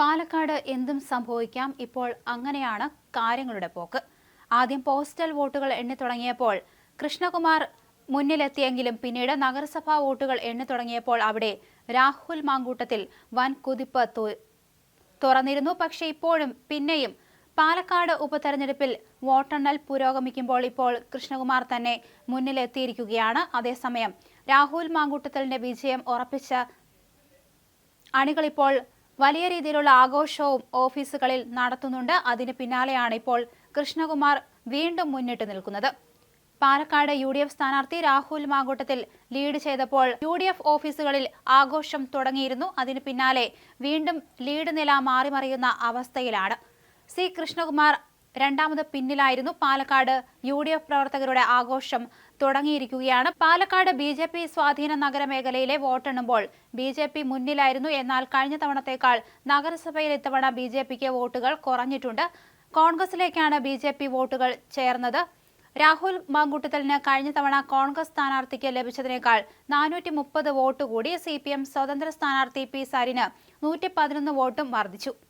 പാലക്കാട് എന്തും സംഭവിക്കാം. ഇപ്പോൾ അങ്ങനെയാണ് കാര്യങ്ങളുടെ പോക്ക്. ആദ്യം പോസ്റ്റൽ വോട്ടുകൾ എണ്ണി തുടങ്ങിയപ്പോൾ കൃഷ്ണകുമാർ മുന്നിലെത്തിയെങ്കിലും പിന്നീട് നഗരസഭാ വോട്ടുകൾ എണ്ണി തുടങ്ങിയപ്പോൾ അവിടെ രാഹുൽ മാങ്കൂട്ടത്തിൽ വൻ കുതിപ്പ് തുറന്നിരുന്നു. പക്ഷേ ഇപ്പോഴും പിന്നെയും പാലക്കാട് ഉപതെരഞ്ഞെടുപ്പിൽ വോട്ടെണ്ണൽ പുരോഗമിക്കുമ്പോൾ ഇപ്പോൾ കൃഷ്ണകുമാർ തന്നെ മുന്നിലെത്തിയിരിക്കുകയാണ്. അതേസമയം രാഹുൽ മാങ്കൂട്ടത്തലിന്റെ വിജയം ഉറപ്പിച്ച അണികൾ ഇപ്പോൾ വലിയ രീതിയിലുള്ള ആഘോഷവും ഓഫീസുകളിൽ നടത്തുന്നുണ്ട്. അതിന് പിന്നാലെയാണ് ഇപ്പോൾ കൃഷ്ണകുമാർ വീണ്ടും മുന്നിട്ട് നിൽക്കുന്നത്. പാലക്കാട് യു ഡി എഫ് സ്ഥാനാർത്ഥി രാഹുൽ മാങ്കൂട്ടത്തിൽ ലീഡ് ചെയ്തപ്പോൾ യു ഡി എഫ് ഓഫീസുകളിൽ ആഘോഷം തുടങ്ങിയിരുന്നു. അതിന് പിന്നാലെ വീണ്ടും ലീഡ് നില മാറിമറിയുന്ന അവസ്ഥയിലാണ്. സി കൃഷ്ണകുമാർ രണ്ടാമത് പിന്നിലായിരുന്നു പാലക്കാട്. യു ഡി എഫ് പ്രവർത്തകരുടെ ആഘോഷം തുടങ്ങിയിരിക്കുകയാണ്. പാലക്കാട് ബി ജെ പി സ്വാധീന നഗരമേഖലയിലെ വോട്ടെണ്ണുമ്പോൾ ബി ജെ പി മുന്നിലായിരുന്നു. എന്നാൽ കഴിഞ്ഞ തവണത്തേക്കാൾ നഗരസഭയിൽ ഇത്തവണ ബി ജെ പിക്ക് വോട്ടുകൾ കുറഞ്ഞിട്ടുണ്ട്. കോൺഗ്രസിലേക്കാണ് ബി ജെ പി വോട്ടുകൾ ചേർന്നത്. രാഹുൽ മാങ്കുട്ടത്തലിന് കഴിഞ്ഞ തവണ കോൺഗ്രസ് സ്ഥാനാർത്ഥിക്ക് ലഭിച്ചതിനേക്കാൾ നാനൂറ്റി മുപ്പത് വോട്ട് കൂടി സി പി എം സ്വതന്ത്ര സ്ഥാനാർത്ഥി പി സാരിന് നൂറ്റി പതിനൊന്ന് വോട്ടും വർദ്ധിച്ചു.